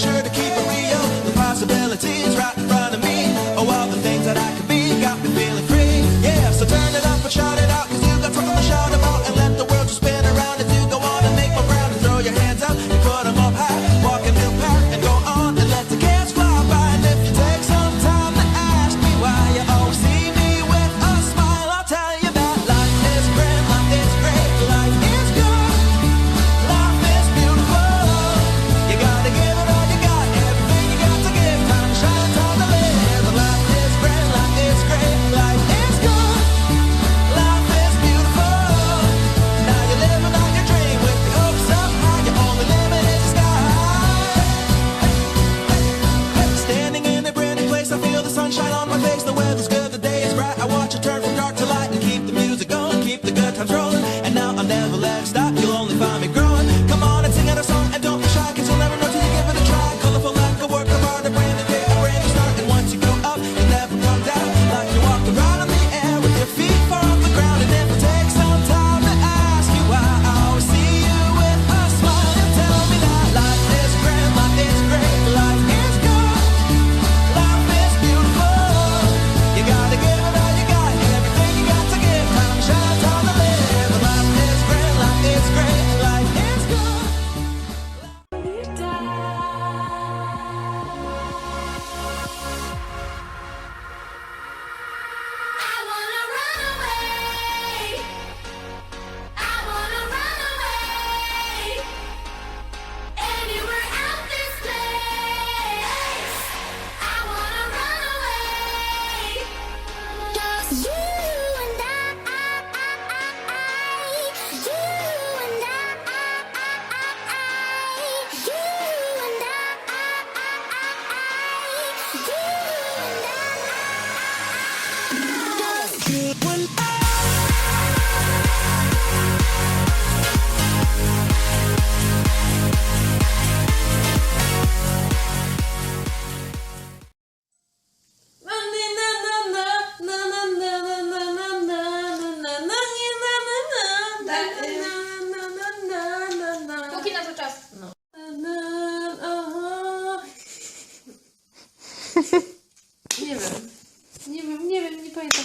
sure to keep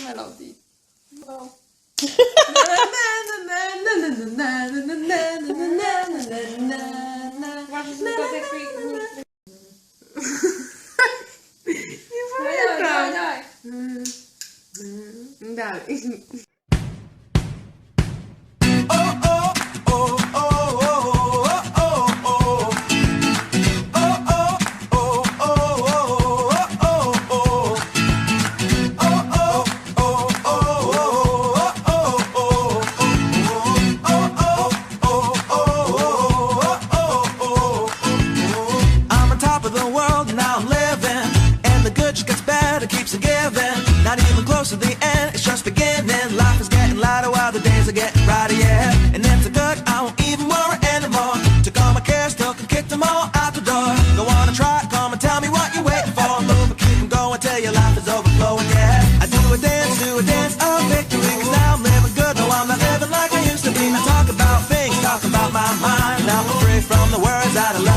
melodie. Wow. Wat is dat ik vind? Nie pamiętam. Dalej. Days are getting brighter, yeah. And if the good, I won't even worry anymore. Took all my cares, took and kicked them all out the door. Go on and try, come and tell me what you're waiting for. Move and keep 'em going till your life is overflowing, yeah. I do a dance, do a dance of victory. Cause now I'm living good, no, I'm not living like I used to be. I talk about things, talk about my mind. Now I'm free from the words that I left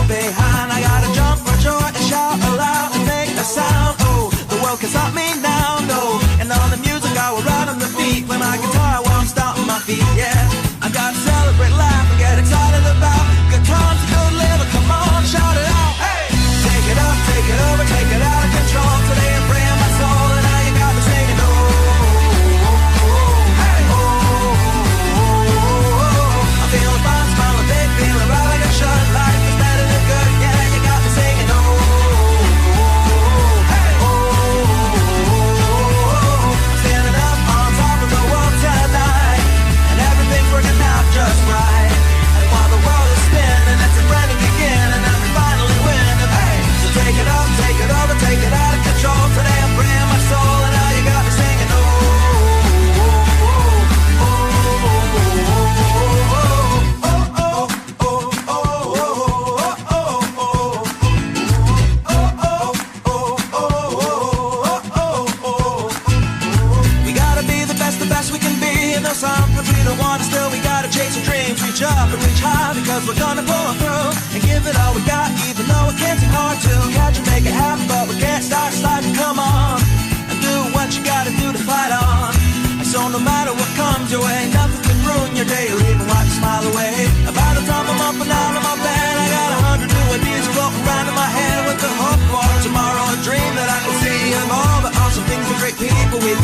Reach up and reach high because we're gonna pull it through and give it all we got, even though it can seem hard to catch and make it happen. But we can't start sliding. Come on and do what you gotta do to fight on. So no matter what comes your way, nothing can ruin your day or even wipe a smile away. By the time I'm up and out of my bed, I got a hundred new ideas floating around in my head with the hope for tomorrow, a dream that I can see of all the awesome things and great people we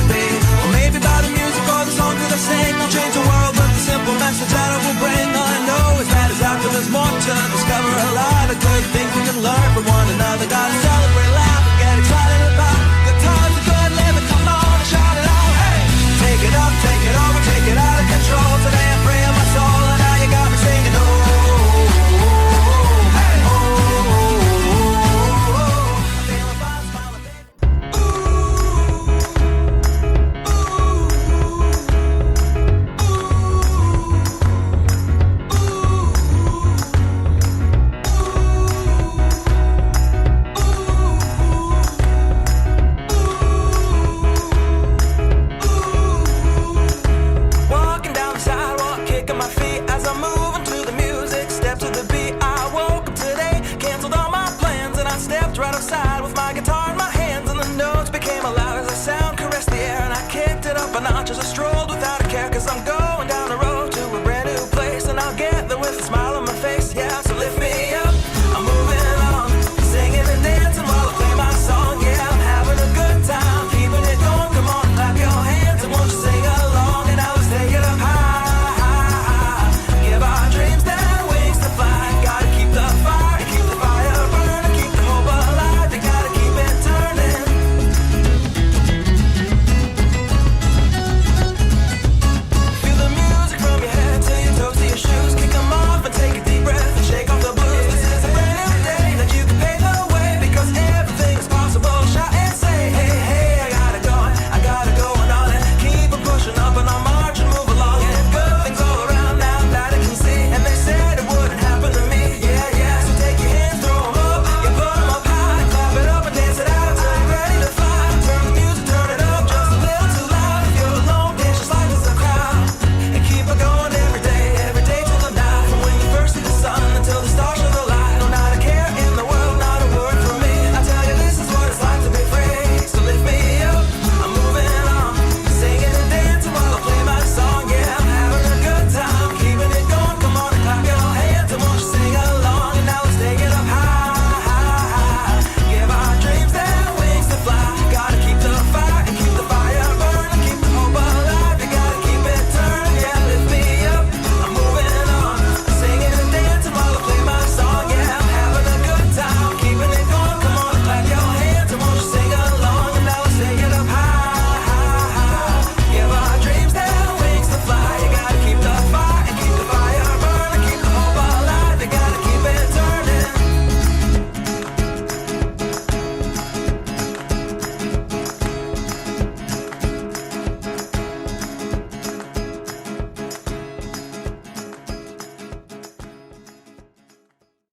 cause I'm gone.